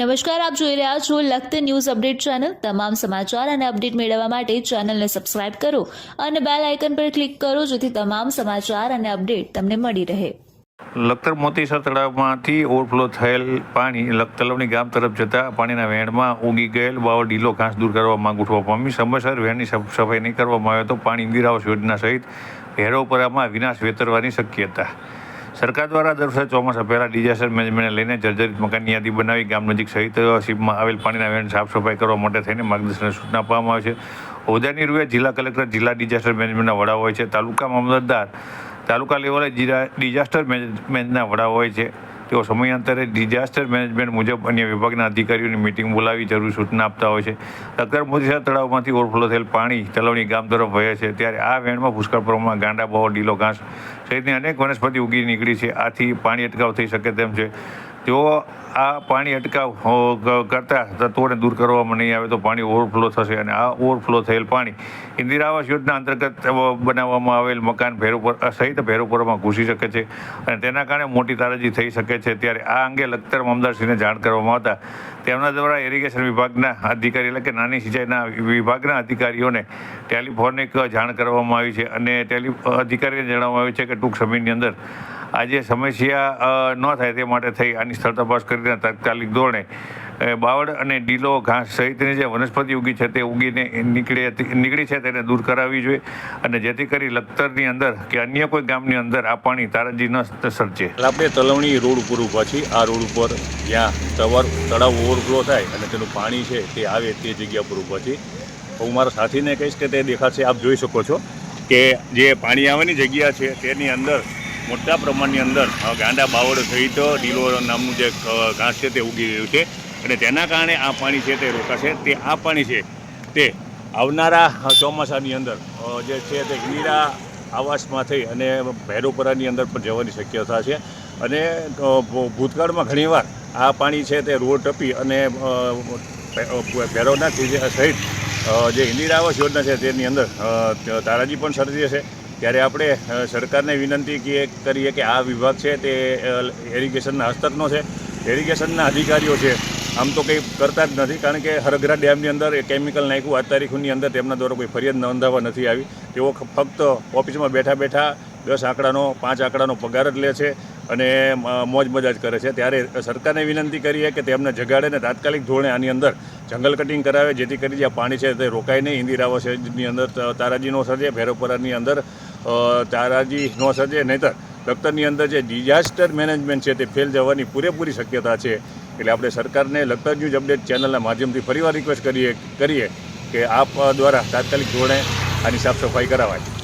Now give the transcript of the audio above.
નમસ્કાર, આપ જોઈ રહ્યા છો લખત ન્યૂઝ અપડેટ ચેનલ. તમામ સમાચાર અને અપડેટ મેળવવા માટે ચેનલને સબસ્ક્રાઇબ કરો અને બેલ આઇકન પર ક્લિક કરો જેથી તમામ સમાચાર અને અપડેટ તમને મળી રહે. લખતર મોતીસર તળાવમાંથી ઓવરફ્લો થયેલ પાણી તળાવની ગામ તરફ જતા પાણીના વહેણમાં ઉગી ગયેલ બાવો ઢીલો ઘાસ દૂર કરવા માંગ ઉઠવા પામી. સમયસર વહેણની સફ- સફાઈ નહીં કરવામાં આવે તો પાણી ઇન્દિરાવાસ યોજના સહિત હેરોપરામાં વિનાશ વેતરવાની શક્યતા. સરકાર દ્વારા દર વર્ષે ચોમાસા પહેલાં ડિઝાસ્ટર મેનેજમેન્ટને લઈને જર્જરિત મકાનની યાદી બનાવી ગામ નજીક સહિત સીપમાં આવેલ પાણીના વહેણ સાફ સફાઈ કરવા માટે થઈને માર્ગદર્શન સૂચના આપવામાં આવે છે. હોદ્દાની રૂએ જિલ્લા કલેક્ટર, જિલ્લા ડિઝાસ્ટર મેનેજમેન્ટના વડા હોય છે. તાલુકા મામલતદાર, તાલુકા લેવલે ડિઝાસ્ટર મેનેજમેન્ટના વડા હોય છે. તેઓ સમયાંતરે ડિઝાસ્ટર મેનેજમેન્ટ મુજબ અન્ય વિભાગના અધિકારીઓની મિટિંગ બોલાવી જરૂરી સૂચના આપતા હોય છે. લખતર મોતીસર તળાવમાંથી ઓવરફ્લો થયેલ પાણી તલાવની ગામ તરફ વહે છે. ત્યારે આ વેણમાં પુષ્કળ પ્રમાણમાં ગાંડા બહો ડીલો ઘાસ સહિતની અનેક વનસ્પતિ ઉગી નીકળી છે. આથી પાણી અટકાવ થઈ શકે તેમ છે. તેઓ આ પાણી અટકાવ કરતા તત્વોને દૂર કરવામાં નહીં આવે તો પાણી ઓવરફ્લો થશે અને આ ઓવરફ્લો થયેલ પાણી ઇન્દિરા આવાસ યોજના અંતર્ગત બનાવવામાં આવેલ મકાન ભેરોપર સહિત ભેરોપરમાં ઘૂસી શકે છે અને તેના કારણે મોટી તારાજી થઈ શકે છે. ત્યારે આ અંગે લખતર મામદારશ્રીને જાણ કરવામાં આવતા તેમના દ્વારા ઇરિગેશન વિભાગના અધિકારી એટલે કે નાની સિંચાઈના વિભાગના અધિકારીઓને ટેલિફોનિક જાણ કરવામાં આવી છે અને ટેલિ અધિકારીને જણાવવામાં આવ્યું છે કે ટૂંક સમયની અંદર આ જે સમસ્યા ન થાય તે માટે થઈ. આની સ્થળ તપાસ કરીને તાત્કાલિક ધોરણે બાવળ અને ડીલો ઘાસ સહિતની જે વનસ્પતિ ઉગી છે તે ઉગીને નીકળી નીકળી છે તેને દૂર કરાવવી જોઈએ અને જેથી કરી લખતરની અંદર કે અન્ય કોઈ ગામની અંદર આ પાણી તારાજી ન સર્જે. આપણે તલવણી રોડ ઉપર ઊભા છીએ. આ રોડ ઉપર જ્યાં તવર, તળાવ ઓવરફ્લો થાય અને તેનું પાણી છે તે આવે તે જગ્યા પર ઊભા છીએ. હું મારા સાથીને કહીશ કે તે દેખાશે. આપ જોઈ શકો છો કે જે પાણી આવવાની જગ્યા છે તેની અંદર મોટા પ્રમાણની અંદર ગાંડા બાવળ સહિત ડીલો નામનું જે ઘાસ છે તે ઉગી રહ્યું છે. અને તેના કારણે આ પાણી છે તે રોકાશે. તે આ પાણી છે તે આવનારા ચોમાસાની અંદર જે છે તે ઇન્દિરા આવાસમાં થઈ અને ભૈરોપરાની અંદર પણ જવાની શક્યતા છે. અને ભૂતકાળમાં ઘણીવાર આ પાણી છે તે રોડ ટપી અને ભૈરવનાથ સહિત જે ઇન્દિરા આવાસ યોજના છે તેની અંદર તારાજી પણ સર્જી છે ત્યારે આપણે સરકારને વિનંતી કરીએ કે આ વિભાગ છે તે એરિગેશનના હસ્તકનો છે. એરિગેશનના અધિકારીઓ છે. આમ તો કંઈ કરતા જ નથી કારણ કે હરગરા ડેમની અંદર એ કેમિકલ નાખ્યું, આજ તારીખની અંદર તેમના દ્વારા કોઈ ફરિયાદ નોંધાવા નથી આવી. તેઓ ફક્ત ઓફિસમાં બેઠા બેઠા દસ આંકડાનો, પાંચ આંકડાનો પગાર જ લે છે અને મોજ મજા જ કરે છે. ત્યારે સરકારને વિનંતી કરીએ કે તેમને જગાડે ને તાત્કાલિક ધોરણે આની અંદર જંગલ કટિંગ કરાવે, જેથી કરી જે પાણી છે તે રોકાય નહીં. ઇન્દિરા આવાસની અંદર તારાજીનો તારાજી ન સર્જે, ભૈરવપરાની અંદર તારાજી ન સર્જે નહીંતર લખતરની અંદર જે ડિઝાસ્ટર મેનેજમેન્ટ છે તે ફેલ જવાની પૂરેપૂરી શક્યતા છે. એટલે આપણે સરકારને લખતર ન્યૂઝ અપડેટ ચેનલના માધ્યમથી ફરીવાર રિક્વેસ્ટ કરીએ કરીએ કે આપ દ્વારા તાત્કાલિક ધોરણે આની સાફ સફાઈ કરાવાય.